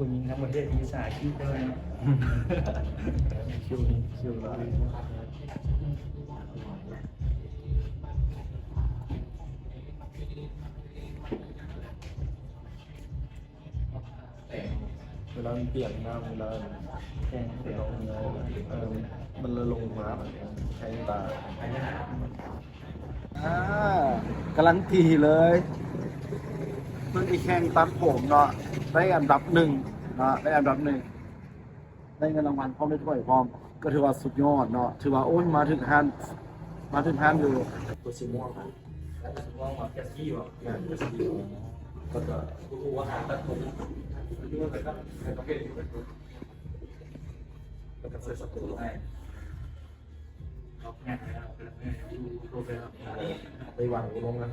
ผู้หญิงทั้งประเทศมีสายคิดด้วยคิวนี้คิวละเวลามันเปลี่ยนหน้าเวลาแข่งเปเดีลี่ยนยวเงาเออมันเลยลงมาแบบใช้ตาอ่ากำลังทีเลยเพิ่งไปแข่งตัดผมเนาะ ได้อันดับหนึ่งนะได้อันดับหนึ่งได้เงินรางวัลพร้อมได้วยถ้วยพร้อม ก็ถือว่าสุดยอดเนาะถือว่าโอ้ยมาถึงฮันมาถึงฮันอยู่ตัวสีม่วงครับว่างแบบแกซี่ว่ะงานตัวสีม่ก็จะกูว่าหาตัดผมก็จะใส่สตูใช่เราแข่งแล้วดูโปรเฟสไปวางลงนะ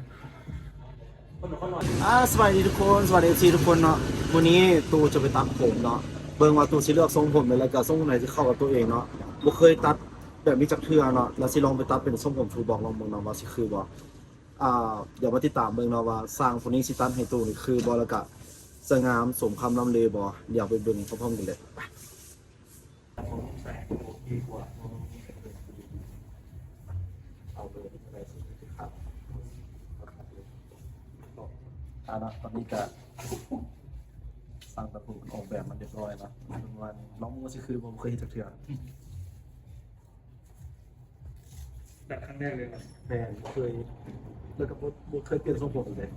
อ่าสวัสดีทุกคนสวัสดีทีทุกคนเนาะวันนี้ตูจะไปตัดผมเนาะเบิ่งว่าตูสิเลือกทรงผมแล้วก็ทรงไหนที่เข้ากับตัวเองเนาะบ่เคยตัดแบบนี้จักเทื่อเนาะแล้วสิลองไปตัดเป็นทรงผมทูบอกลองเบิ่งเนาะว่าสิคือบ่อ่าเดี๋ยวมาติดตามเบิ่งเนาะว่าสร้างคนนี้สิตัดให้ตูนี่คือบ่แล้วก็สงามสมคำลำเลบ่เดี๋ยวไปเบิ่งพร้อมๆกันเลยไปผมใส่ดีกว่าเอาเลยอะไรสิครับ อ่านะตอนนี้ก็สร้างตะปูออกแบบมันเรียบร้อยแล้ววันลองว่าสิคือบ่เคยเห็นจักเทื่อแบบครั้งแรกเลยนะแฟนเคยแล้วก็บ่เคยเปลี่ยนทรงผมเลย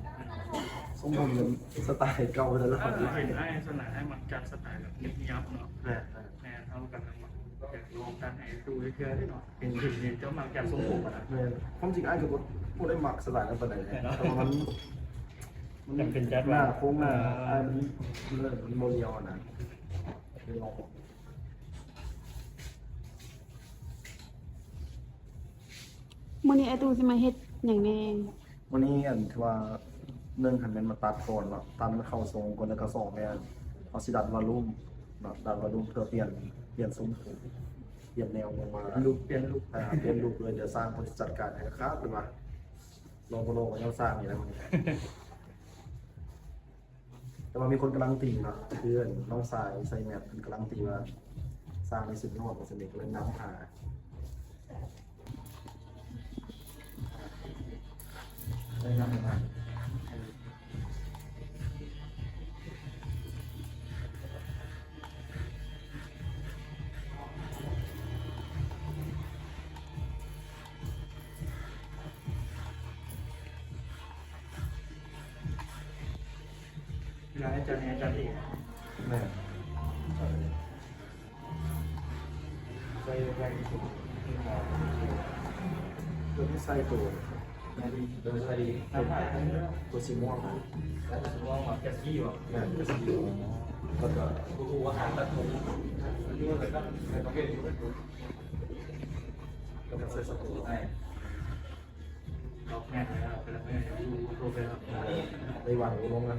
ทรงผมยังสไตล์เก่าแล้วแล้วถ้าครับเห็นไอ้สนามให้มันจัดสไตล์แบบเนียบๆเนาะแม่แม่เท่ากันนะมันอยากลองกันให้ดูเพื่อได้หน่อยเป็นถึงเนี่ยเจ้ามาแกทรงผมนะแม่ความจริงไอ้ายก็บ่บ่ได้มักสไตล์นั้นปานใดนะแต่ว่ามันมัน จำเป็นจัดหว่าน้าโค้งหน้าไอ้ายมันมันเลยมันโมเดียวนะเลยลองมื้อนี้ไอ้ตูสิมาเฮ็ดหยังแน่วันนี้อันที่ว่าเรื่องคันแม่นมาตัดก่อนเนาะตัดมันเข้าทรงก่อนแล้วก็สองแม่นเอาสิดัดวอลลุ่มเนาะดัดวอลลุ่มเพื่อเปลี่ยนเปลี่ยนทรงผมเปลี่ยนแนวลงมาลุกเปลี่ยนลุกอ่าเปลี่ยนรูปเลยเดี๋ยวสร้างคนจัดการให้ครับเป็นว่าลงโลกมันยังสร้างอยู่แล้วมัน แต่ว่ามีคนกำลังตีเนาะเพื่อนน้องสายไซแมทเป็นกำลังตีว่าสร้างในสุดยอดของสนิทเลยน้ำหาได้น้ำหา เวลาให้จัดเนี่ยจัดเองแม่ไปไปสุดตัวที่ใส่ตัวนาดีตัวใส่น้ำผ่านทั้งเรื่องตัวสีม่วงนะแล้วก็ว่างแบบแกซี่วะแม่ก็สีม่วงแล้วก็กูว่าหาตัดผมแล้วก็ใส่สตูใช่เราแข่งแล้วเป็นแม่ดูโปรเฟสไปวางลงนะ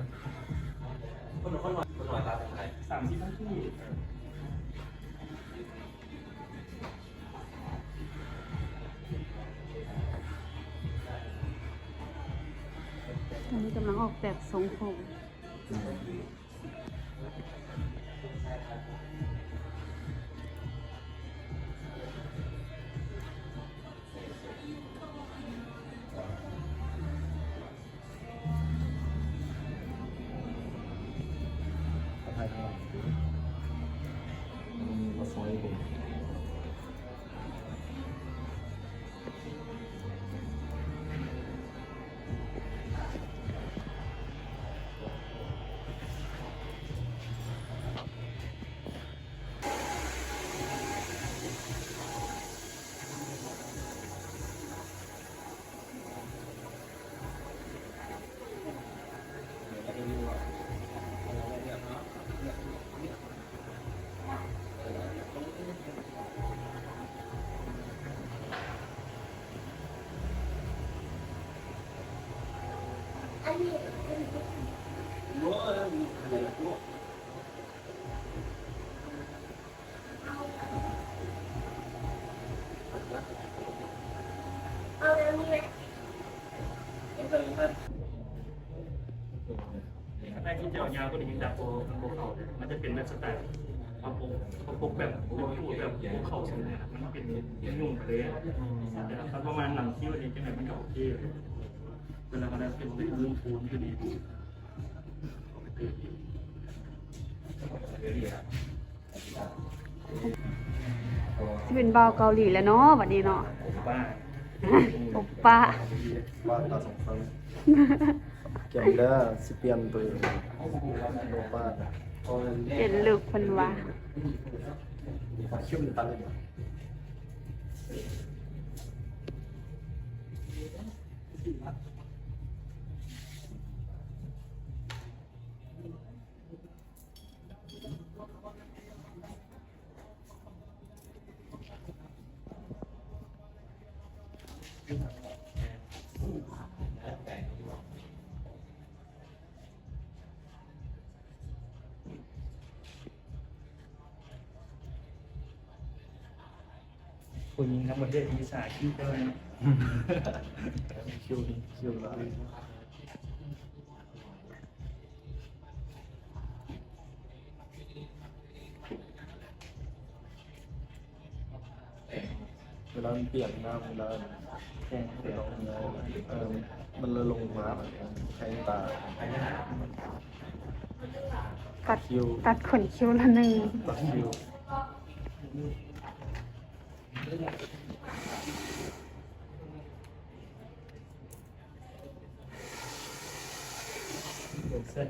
คนหนุ่มคนหนุ่มคนหนุ่มตาเป็นไรสามชิ้นทั้งที่ตอนนี้กำลังออกแบบสองผง แม่ที่จะเจ้ายาวก็ได้ยินดับโบมันโบเขามันจะเป็นแบบสไตล์ประปกประปกแบบเป็นพูแบบพวกเขาสมัยนะมันเป็นยุ่งไปเลยแต่ถ้าประมาณหลังคิ้วนี้จังไหนมันก็โอเค เลยเวลามันเป็นเป็นมุมปูนก็ดีเอาไปเติมอีกสิเป็นบ่าวเกาหลีแล้วเนาะบัดนี้เนาะผมบ้าโอป้าว่าตาสองครั้งเกี่ยวเด้อสิเปลี่ยนตัวเองโลป้าเพราะมันเปลี่ยนลุคเพิ่นว่าคิ้วมันตันเลย คนยิงทั้งประเทศมีสายคิวด้วเลยคิวนี่คิ้วละเวลามันเปลี่ยนหน้าเวลาแข่งเปลี่ยยนวลงเออมันเลยลงมาแทงตาตัดคิวตัดขนคิ้วละหนึ่งตัดคิว เสื้อ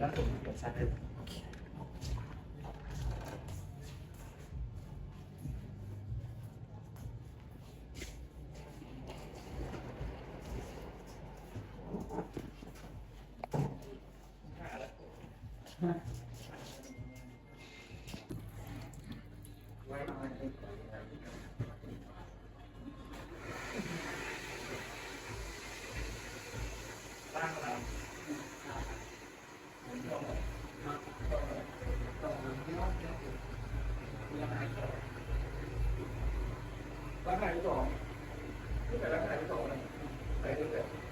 นักผมกับชัดเลย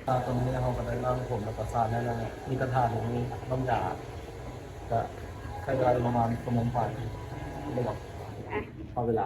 ตาตรงนี้เขาก็ได้ร่างผมแล้วก็สารนั่นแหละมีกระถางมีน้ำยาก็ใช้เวลาประมาณชั่วโมงไปเลยบอกอะเอาเวลา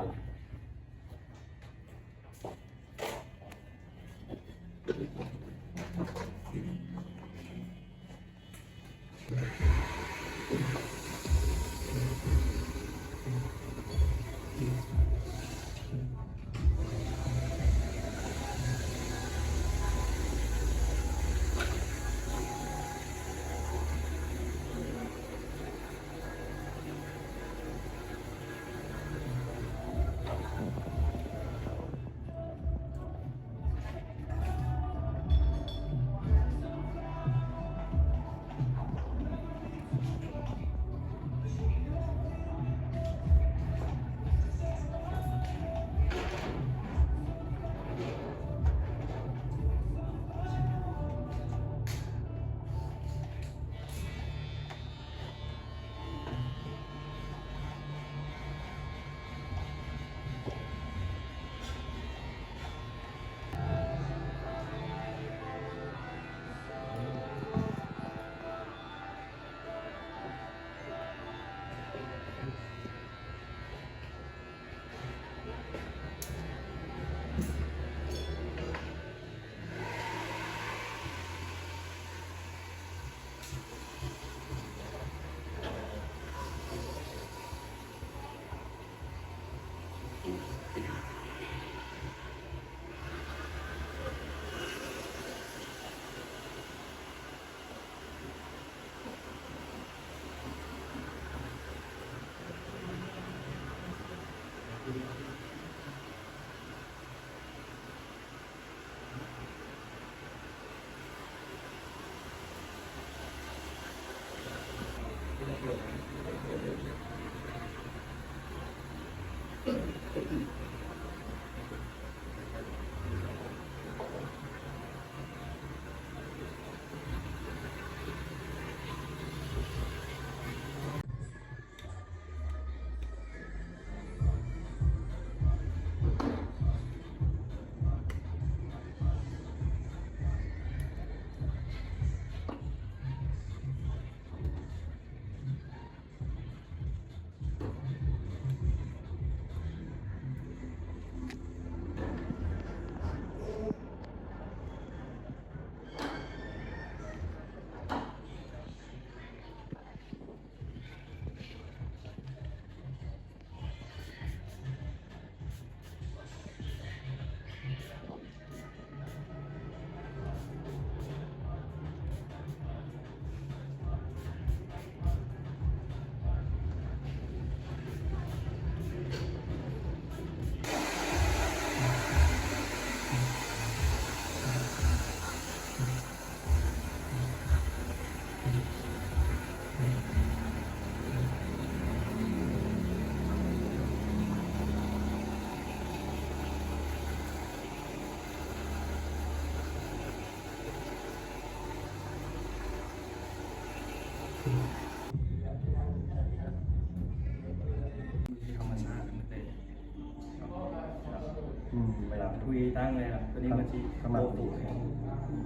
ละคุยตั้งเลยครับตัวนี้มันที่ข้างหน้าโตตัว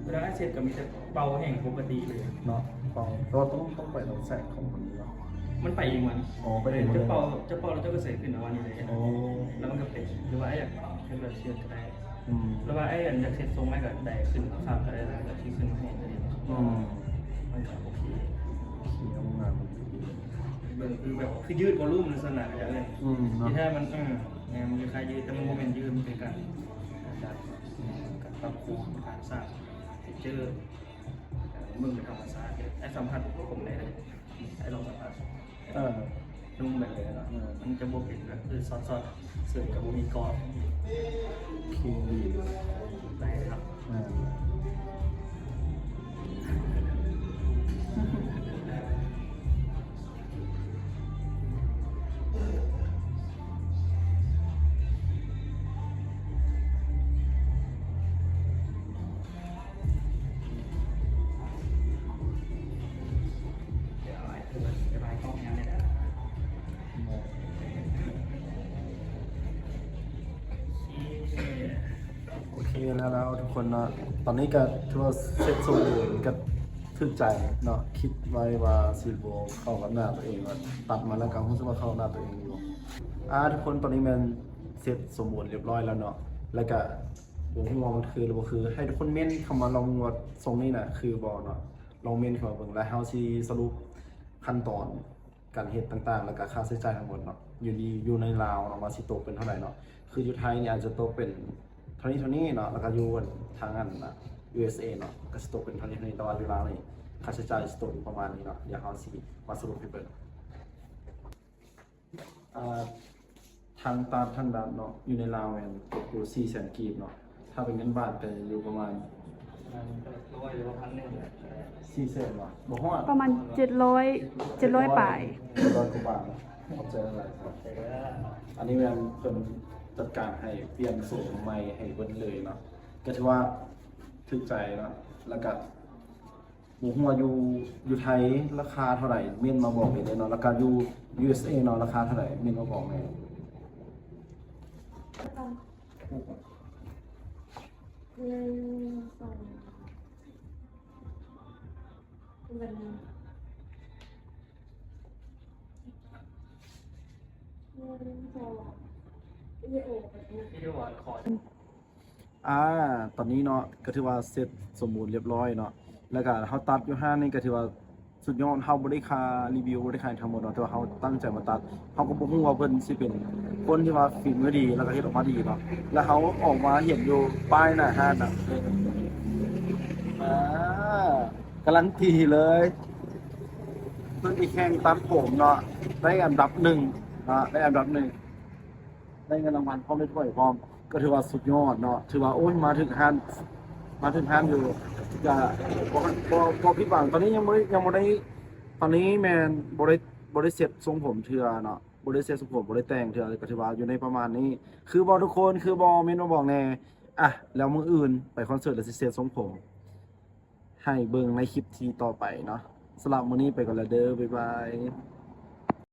เวลาเช็ดก็มีแต่เป่าแห่งปกติเลยเนาะเป่าแต่ว่าต้องต้องไปต้องแสกของมันเนาะมันไปเองมันอ๋อไปเองมันจะเป่าจะเป่าแล้วเจ้าก็ใส่ขึ้นเอาวันนี้เลยโอ้แล้วมันก็เป็นหรือว่าไอ้อยากเป็นแบบเชือดก็ได้อืมหรือว่าไอ้อยากเช็ดทรงไว้ก็ได้ขึ้นข้างก็ได้แล้วแต่ที่ขึ้นให้ตัวนี้อืมมันก็โอเคเขียวงามเบิ่งคือแบบคือยืดวอลลุ่มในสนามอย่างเงี้ยอืมเนาะที่แท้มันเออเนี่ยมันคล้ายๆยืดแต่มันโมเมนต์ยืดมันเป็นการการดัดการปรับโครงการสร้างเทคเจอร์มึงเป็นธรรมชาติไอ้สัมผัสผมได้เลยไอ้ลองสัมผัสเออนุ่มแบบเลยนะมันจะบวกเป็นแบบคือซอสๆเสริมกับมีกรอบคิวดีได้ครับอ่า โอเคแล้ว ทุกคนเนาะตอนนี้ก็ถือว่าเสร็จสมบูรณ์ก็ถึกใจเนาะคิดไว้ว่าซีโบเข้ากับหน้าตัวเองว่าตัดมาแล้วก็รู้สึกว่าเข้ากับหน้าตัวเองอยู่อ่าทุกคนตอนนี้มันเสร็จสมบูรณ์เรียบร้อยแล้วเนาะแล้วก็ผมที่มองมันคือหรือบ่คือ ให้ทุกคนเม่นเข้ามาลองว่าทรงนี้นะคือบอเนาะลองเม่นเข้ามาเบิ่งแล้วเฮาสิสรุปขั้นตอนการเฮ็ดต่างๆ แล้วก็ค่าใช้จ่ายทั้งหมดเนาะอยู่ดีอยู่ในลาวเนาะว่าสิตกเป็นเท่าไหร่เนาะคืออยู่ไทยเนี่ยอาจจะตกเป็น ท่านี้เท่านี้เนาะแล้วก็อยู่ทางอันนะ USA เนาะก็สตกเป็นเท่านี้เท่านี้แต่ว่าเวลานี่ค่าใช้จ่ายสตกอยู่ประมาณนี้เนาะเดี๋ยวเขาสิมาสรุปให้เบิ่งอ่าทางตามทางดับเนาะอยู่ในลาวแม่นตกอยู่4แสนกีบเนาะถ้าเป็นเงินบาทก็อยู่ประมาณร้อยหรือว่าพันหนึ่ง4แสนว่ะบ่ฮอดประมาณเจ็ดร้อยเจ็ดร้อยป่ายร้อยกว่าบาทเนาะขอบใจหลายครับแต่ว่าอันนี้แม่นเพิ่น จัดการให้เปลี่ยนสูตรใหม่ให้เบิ่นเลยเนาะก็ถือว่าถึกใจเนาะแล้วก็หมูหัวอยู่อยู่ไทยราคาเท่าไหร่เม่นมาบอกเลยเนาะแล้วก็อยู่ USA เนาะราคาเท่าไหร่เม่นมาบอกแม่หนึ่งสองวันหนึ่งหนึ่งสอง อ่า ตอนนี้เนาะก็ถือว่าเสร็จสมบูรณ์เรียบร้อยเนาะ แล้วก็เฮาตัดอยู่ห้านี่ก็ถือว่าสุดยอดเฮาบ่ได้ค่ารีวิวบ่ได้ค่าทั้งหมดเนาะแต่ว่าเฮาตั้งใจมาตัดเฮาก็บ่ฮู้ว่าเพิ่นสิเป็นคนที่ว่าฝีมือดีแล้วก็เฮ็ดออกมาดีเนาะ แล้วเฮาออกมาเห็นอยู่ป้ายหน้าห้านน่ะอ่ากำลังตีเลยเพิ่นอีแข่งตัดผมเนาะได้อันดับหนึ่งเนาะได้อันดับหนึ่ง ได้เงินรางวัลพร้อมด้ถ้วยพร้อม ก็ถือว่าสุดยอดเนาะถือว่าโอ้ยมาถึงห้นมาถึงห้นอยู่จะบ่บ่บ่ผิดหวังตอนนี้ยังได้ยังบ่ได้ตอนนี้แมนบ่ได้บ่ได้เสร็จทรงผมเทื่อเนาะบ่ได้เสร็จทรงผมบ่ได้แต่งเทื่อก็ถือว่าอยู่ในประมาณนี้ คือบ่ทุกคนคือบ่แม่นว่าบอกแน่อะแล้วมืออื่นไปคอนเสิร์ตแล้วสิเสร็จทรงผมให้เบิ่งในคลิปทีต่อไปเนาะสำหรับมื้อนี้ไปก่อนล้วเด้อบ๊ายบาย